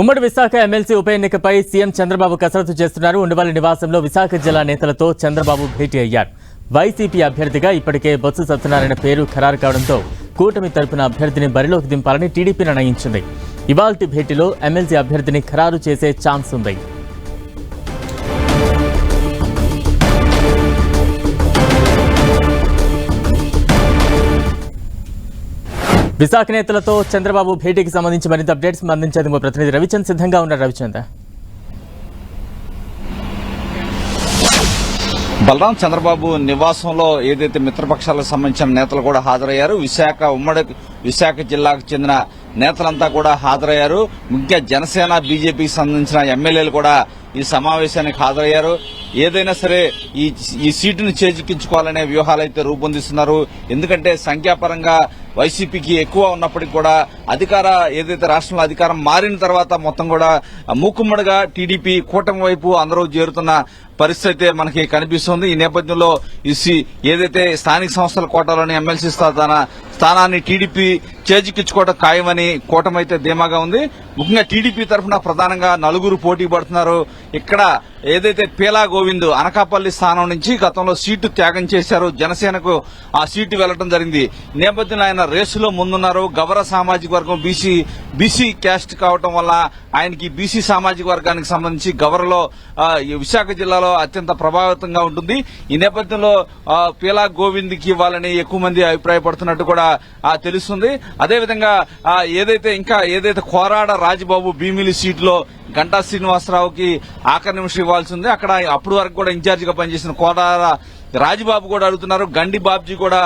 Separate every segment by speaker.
Speaker 1: ఉమ్మడి విశాఖ ఎమ్మెల్సీ ఉప ఎన్నికపై సీఎం చంద్రబాబు కసరత్తు చేస్తున్నారు. ఉండవల్లి నివాసంలో విశాఖ జిల్లా నేతలతో చంద్రబాబు భేటీ అయ్యారు. వైసీపీ అభ్యర్థిగా ఇప్పటికే బొత్స సత్యనారాయణ పేరు ఖరారు కావడంతో కూటమి తరపున అభ్యర్థిని బరిలోకి దింపాలని టీడీపీ నిర్ణయించింది. ఇవాల్టి భేటీలో ఎమ్మెల్సీ అభ్యర్థిని ఖరారు చేసే ఛాన్స్ ఉంది. విశాఖ నేతలతో చంద్రబాబు భేటీకి సంబంధించి మరింత అప్డేట్స్ అందించేందుకు మా ప్రతినిధి రవిచంద్. సిద్ధంగా ఉన్నారు రవిచంద్.
Speaker 2: బలరాం చంద్రబాబు నివాసంలో ఏదైతే మిత్రపక్షాలకు సంబంధించిన నేతలు కూడా హాజరయ్యారు విశాఖ ఉమ్మడి విశాఖ జిల్లాకు చెందిన నేతలంతా కూడా హాజరయ్యారు. ముఖ్య జనసేన బీజేపీకి సంబంధించిన ఎమ్మెల్యేలు కూడా ఈ సమావేశానికి హాజరయ్యారు. ఏదైనా సరే ఈ ఈ సీటును చేజిక్కించుకోవాలనే వ్యూహాలు అయితే రూపొందిస్తున్నారు. ఎందుకంటే సంఖ్యాపరంగా వైసీపీకి ఎక్కువ ఉన్నప్పటికీ కూడా అధికార ఏదైతే రాష్ట్రంలో అధికారం మారిన తర్వాత మొత్తం కూడా మూకుమ్మడిగా టీడీపీ కూటమి వైపు అందరూ చేరుతున్న పరిస్థితి అయితే మనకి కనిపిస్తుంది. ఈ నేపథ్యంలో ఈ సి- ఏదైతే స్థానిక సంస్థల కోటాలోని ఎమ్మెల్సీ స్థాన స్థానాన్ని టీడీపీ చేజిక్కించుకోవడం ఖాయమని కూటమి అయితే ధీమాగా ఉంది. ముఖ్యంగా టీడీపీ తరఫున ప్రధానంగా నలుగురు పోటీ పడుతున్నారు. ఇక్కడ ఏదైతే పీలా గోవింద్ అనకాపల్లి స్థానం నుంచి గతంలో సీటు త్యాగం చేశారు. జనసేనకు ఆ సీటు వెళ్ళడం జరిగింది. నేపథ్యంలో ఆయన రేసులో ముందున్నారు. గవర సామాజిక వర్గం బీసీ బీసీ క్యాస్ట్ కావటం వల్ల ఆయనకి బీసీ సామాజిక వర్గానికి సంబంధించి గవరలో ఈ విశాఖ జిల్లాలో అత్యంత ప్రభావితంగా ఉంటుంది. ఈ నేపథ్యంలో పీలా గోవింద్కి ఇవ్వాలని ఎక్కువ మంది అభిప్రాయపడుతున్నట్టు కూడా తెలుస్తుంది. అదేవిధంగా ఏదైతే ఇంకా ఏదైతే కోరాడ రాజబాబు భీమిలి సీట్లో గంటా శ్రీనివాసరావుకి ఆఖరి నిమిషం ఇవ్వాల్సి ఉంది అక్కడ అప్పుడు వరకు కూడా ఇన్ఛార్జిగా పనిచేసిన కోరాడ రాజబాబు కూడా అడుగుతున్నారు. గండి బాబ్జీ కూడా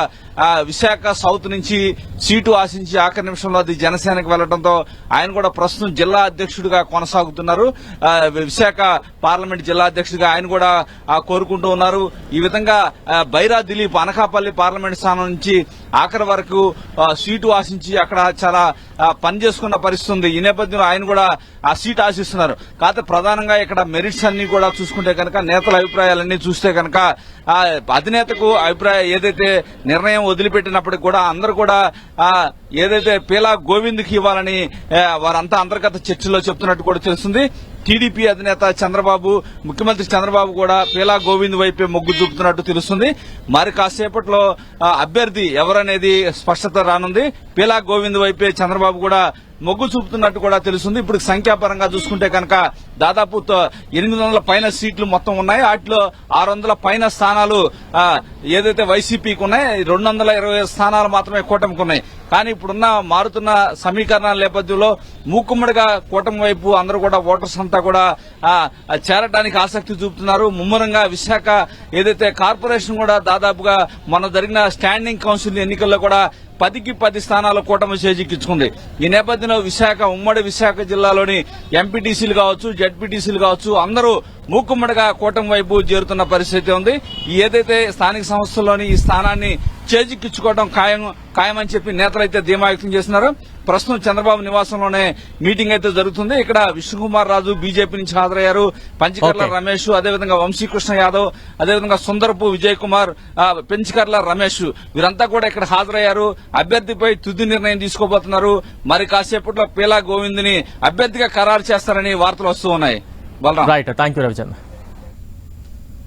Speaker 2: విశాఖ సౌత్ నుంచి సీటు ఆశించి ఆఖరి నిమిషంలో అది జనసేనకు వెళ్ళడంతో ఆయన కూడా ప్రస్తుతం జిల్లా అధ్యక్షుడిగా కొనసాగుతున్నారు. విశాఖ పార్లమెంట్ జిల్లా అధ్యక్షుడిగా ఆయన కూడా కోరుకుంటూ ఉన్నారు. ఈ విధంగా బైరా దిలీప్ అనకాపల్లి పార్లమెంట్ స్థానం నుంచి ఆఖరి వరకు సీటు ఆశించి అక్కడ చాలా పని చేసుకున్న పరిస్థితి ఉంది. ఈ నేపథ్యంలో ఆయన కూడా ఆ సీట్ ఆశిస్తున్నారు. కాకపోతే ప్రధానంగా ఇక్కడ మెరిట్స్ అన్ని కూడా చూసుకుంటే కనుక నేతల అభిప్రాయాలన్నీ చూస్తే కనుక అధినేతకు అభిప్రాయం ఏదైతే నిర్ణయం వదిలిపెట్టినప్పటికి కూడా అందరూ కూడా ఏదైతే పీలా గోవింద్కి ఇవ్వాలని వారంతా అంతర్గత చర్చలో చెప్తున్నట్టు కూడా తెలుస్తుంది. టీడీపీ అధినేత చంద్రబాబు ముఖ్యమంత్రి చంద్రబాబు కూడా పీలా గోవింద్ వైపే మొగ్గు చూపుతున్నట్టు తెలుస్తుంది. మరి కాసేపట్లో అభ్యర్థి ఎవరని అనేది స్పష్టత రానుంది. పీలా గోవింద్ వైపే చంద్రబాబు కూడా మొగ్గు చూపుతున్నట్టు కూడా తెలుస్తుంది. ఇప్పుడు సంఖ్యాపరంగా చూసుకుంటే కనుక దాదాపు ఎనిమిది వందల పైన సీట్లు మొత్తం ఉన్నాయి. వాటిలో ఆరు వందల పైన స్థానాలు ఏదైతే వైసీపీకి ఉన్నాయి రెండు వందల ఇరవై స్థానాలు మాత్రమే కూటమికి ఉన్నాయి. కానీ ఇప్పుడున్న మారుతున్న సమీకరణాల నేపథ్యంలో మూకుమ్మడిగా కూటమి వైపు అందరూ కూడా ఓటర్స్ అంతా కూడా చేరటానికి ఆసక్తి చూపుతున్నారు. ముమ్మరంగా విశాఖ ఏదైతే కార్పొరేషన్ కూడా దాదాపుగా మొన్న జరిగిన స్టాండింగ్ కౌన్సిల్ ఎన్నికల్లో కూడా పదికి పది స్థానాల కూటమి చేజిక్కించుకుంది ఈ నేపథ్యంలో విశాఖ ఉమ్మడి విశాఖ జిల్లాలోని ఎంపీటీసీలు కావచ్చు జడ్పీటీసీలు కావచ్చు అందరూ మూకుమ్మడిగా కూటమి వైపు చేరుతున్న పరిస్థితి ఉంది. ఏదైతే స్థానిక సంస్థల్లోని ఈ స్థానాన్ని చేజిక్కించుకోవడం ఖాయం ఖాయమని చెప్పి నేతలైతే ధీమా వ్యక్తం చేస్తున్నారు. ప్రస్తుతం చంద్రబాబు నివాసంలోనే మీటింగ్ అయితే జరుగుతుంది. ఇక్కడ విష్ణుకుమార్ రాజు బీజేపీ నుంచి హాజరయ్యారు. పంచకర్ల. రమేష్ అదేవిధంగా వంశీకృష్ణ యాదవ్ అదేవిధంగా సుందరపు విజయ్ కుమార్ పెంచకర్ల రమేష్ వీరంతా కూడా ఇక్కడ హాజరయ్యారు. అభ్యర్థిపై తుది నిర్ణయం తీసుకోబోతున్నారు. మరి కాసేపట్లో పీలా గోవింద్ని అభ్యర్థిగా ఖరారు చేస్తారని వార్తలు వస్తూ ఉన్నాయి. బలరాం.
Speaker 1: Right thank you